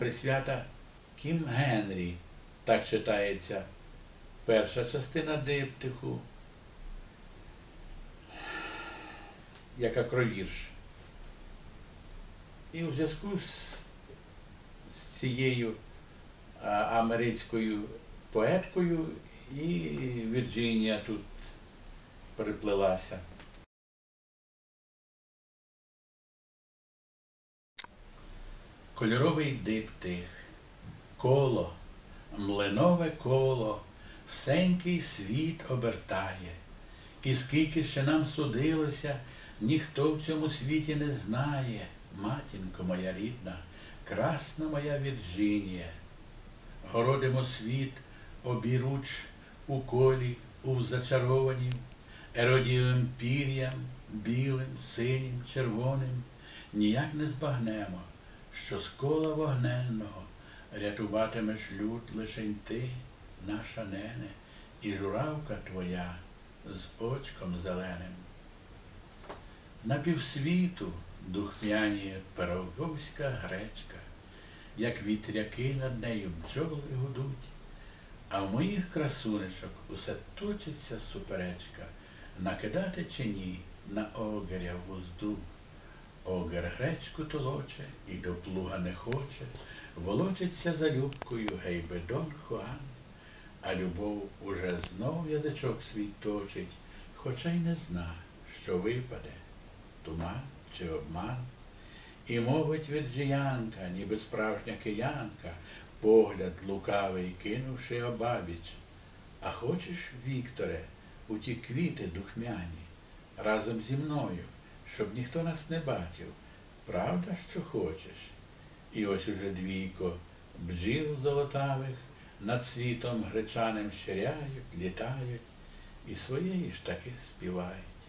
Присвята Кім Генрі, так читається перша частина диптиху, як акровірш. І у зв'язку з, цією американською поеткою і Вірджинія тут приплелася. Кольоровий диптих, коло, млинове коло, всенький світ обертає. І скільки ще нам судилося, ніхто в цьому світі не знає, матінко моя рідна, красна моя Вірджинія. Городимо світ обіруч у колі, у зачарованім, еродієвим пір'ям, білим, синім, червоним, ніяк не збагнемо, що з кола вогненного рятуватимеш люд лишень ти, наша нене, і журавка твоя з очком зеленим. На півсвіту духмяніє пироговська гречка, як вітряки над нею бджоли гудуть, а в моїх красунечок усе точиться суперечка, накидати чи ні на огеря вузду. Огер гречку толоче і до плуга не хоче, волочиться за любкою гейби Дон Хуан, а любов уже знов язичок свій точить, хоча й не зна, що випаде, туман чи обман. І мовить віджиянка, ніби справжня киянка, погляд лукавий кинувши обабіч. А хочеш, Вікторе, у ті квіти духмяні, разом зі мною, щоб ніхто нас не бачив. Правда, що хочеш? І ось уже двійко бджіл золотавих над світом гречаним щиряють, літають і своєї ж таки співають.